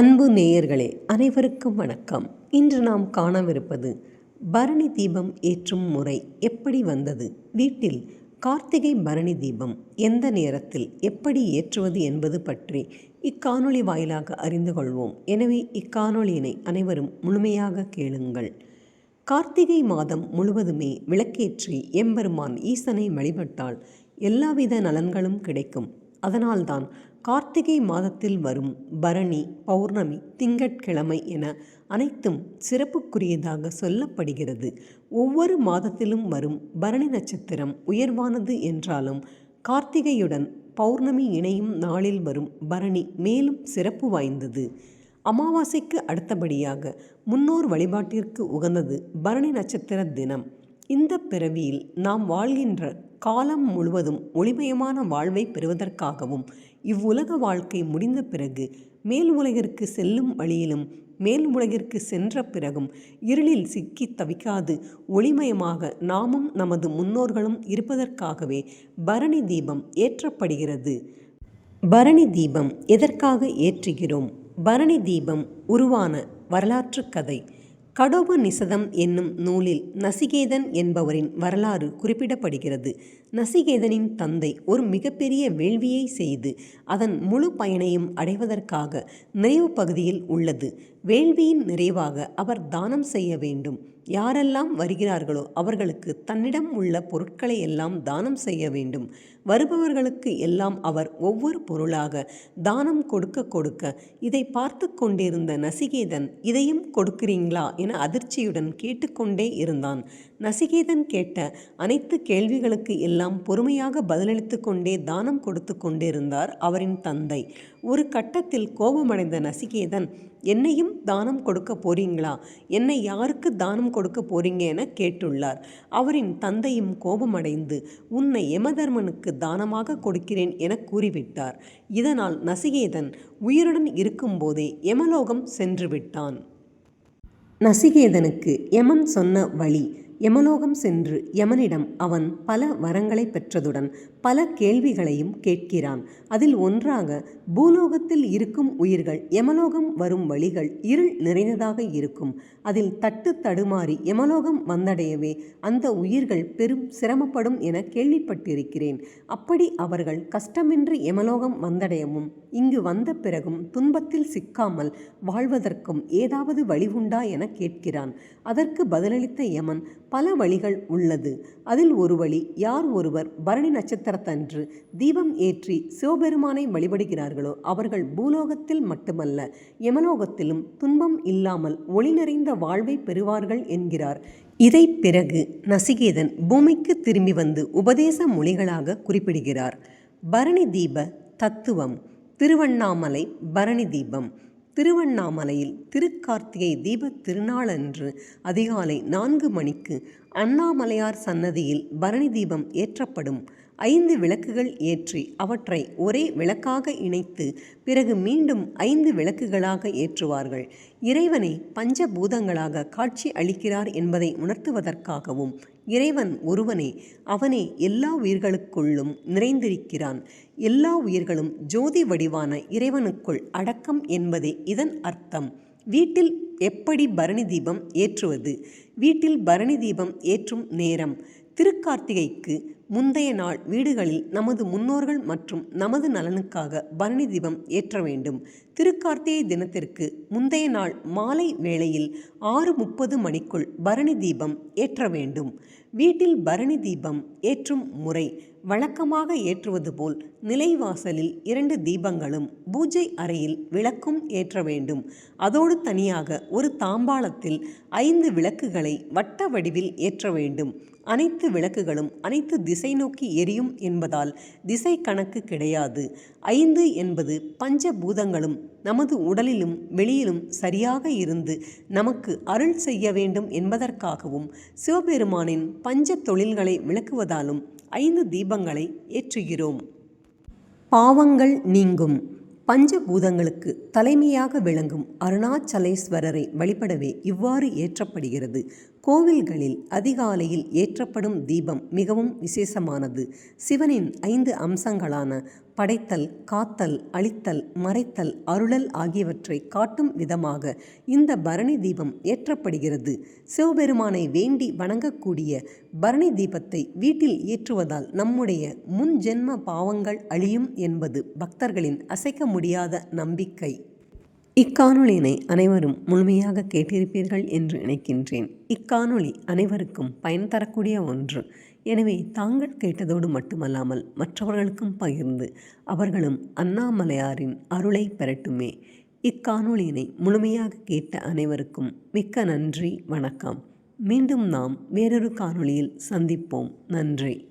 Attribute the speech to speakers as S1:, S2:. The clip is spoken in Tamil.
S1: அன்பு நேயர்களே அனைவருக்கும் வணக்கம். இன்று நாம் காணவிருப்பது பரணி தீபம் ஏற்றும் முறை எப்படி வந்தது? வீட்டில் கார்த்திகை பரணி தீபம் எந்த நேரத்தில் எப்படி ஏற்றுவது என்பது பற்றி இக்காணொளி வாயிலாக அறிந்து கொள்வோம். எனவே இக்காணொளியினை அனைவரும் முழுமையாக கேளுங்கள். கார்த்திகை மாதம் முழுவதுமே விளக்கேற்றி எம்பெருமான் ஈசனை வழிபட்டால் எல்லாவித நலன்களும் கிடைக்கும். அதனால்தான் கார்த்திகை மாதத்தில் வரும் பரணி பௌர்ணமி திங்கட்கிழமை என அனைத்தும் சிறப்புக்குரியதாக சொல்லப்படுகிறது. ஒவ்வொரு மாதத்திலும் வரும் பரணி நட்சத்திரம் உயர்வானது என்றாலும் கார்த்திகையுடன் பௌர்ணமி இணையும் நாளில் வரும் பரணி மேலும் சிறப்பு வாய்ந்தது. அமாவாசைக்கு அடுத்தபடியாக முன்னோர் வழிபாட்டிற்கு உகந்தது பரணி நட்சத்திர தினம். இந்த பிறவியில் நாம் வாழ்கின்ற காலம் முழுவதும் ஒளிமயமான வாழ்வை பெறுவதற்காகவும் இவ்வுலக வாழ்க்கை முடிந்த பிறகு மேல் உலகிற்கு செல்லும் வழியிலும் மேல் உலகிற்கு சென்ற பிறகும் இருளில் சிக்கி தவிக்காது ஒளிமயமாக நாமும் நமது முன்னோர்களும் இருப்பதற்காகவே பரணி தீபம் ஏற்றப்படுகிறது. பரணி தீபம் எதற்காக ஏற்றுகிறோம்? பரணி தீபம் உருவான வரலாற்று கதை. கடோப நிசதம் என்னும் நூலில் நசிகேதன் என்பவரின் வரலாறு குறிப்பிடப்படுகிறது. நசிகேதனின் தந்தை ஒரு மிகப்பெரிய வேள்வியை செய்து அதன் முழு பயனையும் அடைவதற்காக நிறைவு பகுதியில் உள்ளது. வேள்வியின் நிறைவாக அவர் தானம் செய்ய வேண்டும். யாரெல்லாம் வருகிறார்களோ அவர்களுக்கு தன்னிடம் உள்ள பொருட்களை எல்லாம் தானம் செய்ய வேண்டும். வருபவர்களுக்கு எல்லாம் அவர் ஒவ்வொரு பொருளாக தானம் கொடுக்க கொடுக்க இதை பார்த்து கொண்டிருந்த நசிகேதன் இதையும் கொடுக்கிறீங்களா? என அதிர்ச்சியுடன் கேட்டுக்கொண்டே இருந்தான். நசிகேதன் கேட்ட அனைத்து கேள்விகளுக்கு எல்லாம் பொறுமையாக பதிலளித்து கொண்டே தானம் கொடுத்து கொண்டிருந்தார் அவரின் தந்தை. ஒரு கட்டத்தில் கோபமடைந்த நசிகேதன் என்னையும் தானம் கொடுக்க போறீங்களா? என்னை யாருக்கு தானம் கொடுக்க போறீங்க என கேட்டுள்ளார். அவரின் தந்தையும் கோபமடைந்து உன்னை யமதர்மனுக்கு தானமாக கொடுக்கிறேன் என கூறிவிட்டார். இதனால் நசிகேதன் உயிருடன் இருக்கும்போதே யமலோகம் சென்று விட்டான் நசிகேதனுக்கு யமன் சொன்ன வழி யமலோகம் சென்று யமனிடம் அவன் பல வரங்களை பெற்றதுடன் பல கேள்விகளையும் கேட்கிறான். அதில் ஒன்றாக பூலோகத்தில் இருக்கும் உயிர்கள் யமலோகம் வரும் வழிகள் இருள் நிறைந்ததாக இருக்கும். அதில் தட்டு தடுமாறி யமலோகம் வந்தடையவே அந்த உயிர்கள் பெரும் சிரமப்படும் என கேள்விப்பட்டிருக்கிறேன். அப்படி அவர்கள் கஷ்டமின்றி யமலோகம் வந்தடையவும் இங்கு வந்த பிறகும் துன்பத்தில் சிக்காமல் வாழ்வதற்கும் ஏதாவது வழி உண்டா என கேட்கிறான். அதற்கு பதிலளித்த யமன் பல வழிகள் உள்ளது. அதில் ஒரு வழி யார் ஒருவர் பரணி நட்சத்திரத்தன்று தீபம் ஏற்றி சிவபெருமானை வழிபடுகிறார்களோ அவர்கள் பூலோகத்தில் மட்டுமல்ல யமலோகத்திலும் துன்பம் இல்லாமல் ஒளி நிறைந்த வாழ்வை பெறுவார்கள் என்கிறார். இதை பிறகு நசிகேதன் பூமிக்கு திரும்பி வந்து உபதேச மொழிகளாக குறிப்பிடுகிறார். பரணி தீப தத்துவம் திருவண்ணாமலை பரணி தீபம். திருவண்ணாமலையில் திருக்கார்த்திகை தீபத் திருநாளன்று அதிகாலை நான்கு மணிக்கு அண்ணாமலையார் சன்னதியில் பரணி தீபம் ஏற்றப்படும். ஐந்து விளக்குகள் ஏற்றி அவற்றை ஒரே விளக்காக இணைத்து பிறகு மீண்டும் ஐந்து விளக்குகளாக ஏற்றுவார்கள். இறைவனை பஞ்சபூதங்களாக காட்சி அளிக்கிறார் என்பதை உணர்த்துவதற்காகவும் இறைவன் ஒருவனே அவனே எல்லா உயிர்களுக்குள்ளும் நிறைந்திருக்கிறான். எல்லா உயிர்களும் ஜோதி வடிவான இறைவனுக்குள் அடக்கம் என்பதே இதன் அர்த்தம். வீட்டில் எப்படி பரணி தீபம் ஏற்றுவது? வீட்டில் பரணி தீபம் ஏற்றும் நேரம். திருக்கார்த்திகைக்கு முந்தைய நாள் வீடுகளில் நமது முன்னோர்கள் மற்றும் நமது நலனுக்காக பரணி தீபம் ஏற்ற வேண்டும். திருக்கார்த்திகை தினத்திற்கு முந்தைய நாள் மாலை வேளையில் ஆறு முப்பது மணிக்குள் பரணி தீபம் ஏற்ற வேண்டும். வீட்டில் பரணி தீபம் ஏற்றும் முறை வழக்கமாக ஏற்றுவது போல் நிலைவாசலில் இரண்டு தீபங்களும் பூஜை அறையில் விளக்கும் ஏற்ற வேண்டும். அதோடு தனியாக ஒரு தாம்பாளத்தில் ஐந்து விளக்குகளை வட்ட வடிவில் ஏற்ற வேண்டும். அனைத்து விளக்குகளும் அனைத்து திசை நோக்கி எரியும் என்பதால் திசை கணக்கு கிடையாது. ஐந்து என்பது பஞ்சபூதங்களும் நமது உடலிலும் வெளியிலும் சரியாக இருந்து நமக்கு அருள் செய்ய வேண்டும் என்பதற்காகவும் சிவபெருமானின் பஞ்ச தொழில்களை விளக்குவதாலும் ஐந்து தீப தீபங்களை ஏற்றுகிறோம். பாவங்கள் நீங்கும். பஞ்சபூதங்களுக்கு தலைமையாக விளங்கும் அருணாச்சலேஸ்வரரை வழிபடவே இவ்வாறு ஏற்றப்படுகிறது. கோவில்களில் அதிகாலையில் ஏற்றப்படும் தீபம் மிகவும் விசேஷமானது. சிவனின் ஐந்து அம்சங்களான படைத்தல் காத்தல் அழித்தல் மறைத்தல் அருளல் ஆகியவற்றை காட்டும் விதமாக இந்த பரணி தீபம் ஏற்றப்படுகிறது. சிவபெருமானை வேண்டி வணங்கக்கூடிய பரணி தீபத்தை வீட்டில் ஏற்றுவதால் நம்முடைய முன் ஜென்ம பாவங்கள் அழியும் என்பது பக்தர்களின் அசைக்க முடியாத நம்பிக்கை. இக்காணொளியினை அனைவரும் முழுமையாக கேட்டிருப்பீர்கள் என்று நினைக்கின்றேன். இக்காணொளி அனைவருக்கும் பயன் தரக்கூடிய ஒன்று. எனவே தாங்கள் கேட்டதோடு மட்டுமல்லாமல் மற்றவர்களுக்கும் பகிர்ந்து அவர்களும் அண்ணாமலையாரின் அருளை பெறட்டுமே. இக்காணொளியினை முழுமையாக கேட்ட அனைவருக்கும் மிக்க நன்றி வணக்கம். மீண்டும் நாம் வேறொரு காணொளியில் சந்திப்போம். நன்றி.